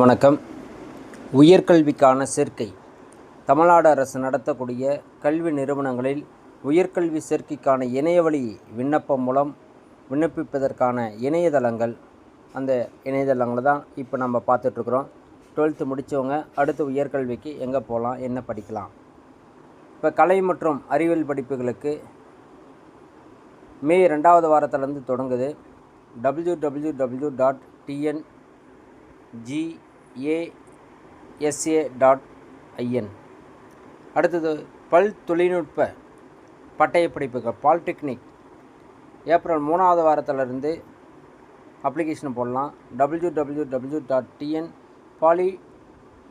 வணக்கம். உயர்கல்விக்கான சேர்க்கை. தமிழ்நாடு அரசு நடத்தக்கூடிய கல்வி நிறுவனங்களில் உயர்கல்வி சேர்க்கைக்கான இணையவழி விண்ணப்பம் மூலம் விண்ணப்பிப்பதற்கான இணையதளங்கள். அந்த இணையதளங்களை தான் இப்போ நம்ம பார்த்துட்ருக்குறோம். டுவெல்த்து முடித்தவங்க அடுத்து உயர்கல்விக்கு எங்கே போகலாம் என்ன படிக்கலாம். இப்போ கலை மற்றும் அறிவியல் படிப்புகளுக்கு மே ரெண்டாவது வாரத்திலேருந்து தொடங்குது. W W W dot TN GASA dot IN அடுத்தது பல் தொழில்நுட்ப பட்டய படிப்புகள் பாலிடெக்னிக். ஏப்ரல் மூணாவது வாரத்திலிருந்து அப்ளிகேஷன் போடலாம். W W W dot TN poly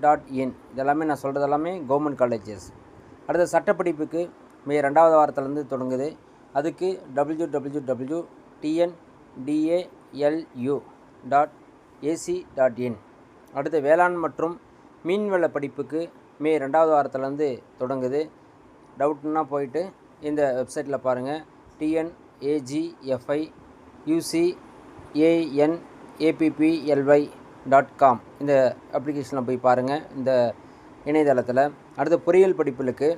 dot in இதெல்லாமே நான் சொல்கிறது எல்லாமே கவர்மெண்ட் காலேஜஸ் அடுத்த சட்டப்படிப்புக்கு மே ரெண்டாவது வாரத்திலேருந்து தொடங்குது. அதுக்கு W W W TN TALU dot AC dot in அடுத்து வேளாண் மற்றும் மீன்வள படிப்புக்கு மே ரெண்டாவது வாரத்துலேருந்து தொடங்குது. டவுட்னா போயிட்டு இந்த வெப்சைட்டில் பாருங்கள் TNAGFI UC AN APPLY dot com இந்த அப்ளிகேஷனில் போய் பாருங்கள் இந்த இணையதளத்தில். அடுத்து பொறியியல் படிப்புகளுக்கு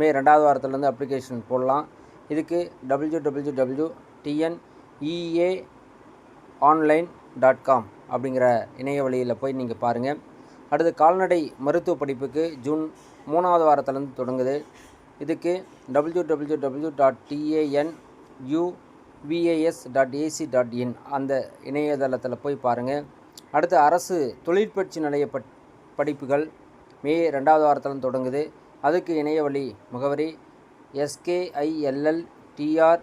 மே ரெண்டாவது வாரத்துலேருந்து அப்ளிகேஷன் போடலாம். இதுக்கு W W W TNEA online dot com அப்படிங்கிற இணைய வழியில் போய் நீங்கள் பாருங்கள் அடுத்து கால்நடை மருத்துவ படிப்புக்கு ஜூன் மூணாவது வாரத்துலேருந்து தொடங்குது. இதுக்கு W W W dot TAN UVAS dot AC dot in அந்த இணையதளத்தில் போய் பாருங்கள் அடுத்து அரசு தொழிற்பயிற்சி நிலைய பட் படிப்புகள் மே ரெண்டாவது வாரத்துலேருந்து தொடங்குது. அதுக்கு இணைய வழி முகவரி SKILL TR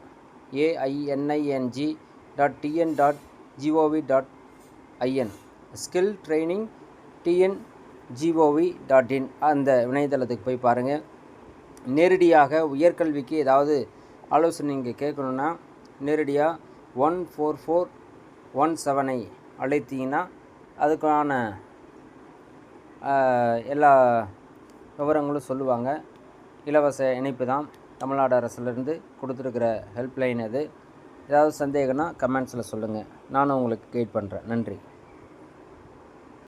AINING dot TN dot GOV dot IN skill training TN GOV dot in அந்த இணையதளத்துக்கு போய் பாருங்கள் நேரடியாக உயர்கல்விக்கு ஏதாவது ஆலோசனை நீங்கள் கேட்கணுன்னா நேரடியாக ஒன் ஃபோர் ஃபோர் ஒன் செவனை அழைத்தீங்கன்னா அதுக்கான எல்லா விவரங்களும் சொல்லுவாங்க. இலவச இணைப்பு தான் தமிழ்நாடு அரசுலேருந்து கொடுத்துருக்குற ஹெல்ப்லைன் அது. ஏதாவது சந்தேகம்னா கமெண்ட்ஸில் சொல்லுங்கள் நானும் உங்களுக்கு கைட் பண்ணுறேன் நன்றி.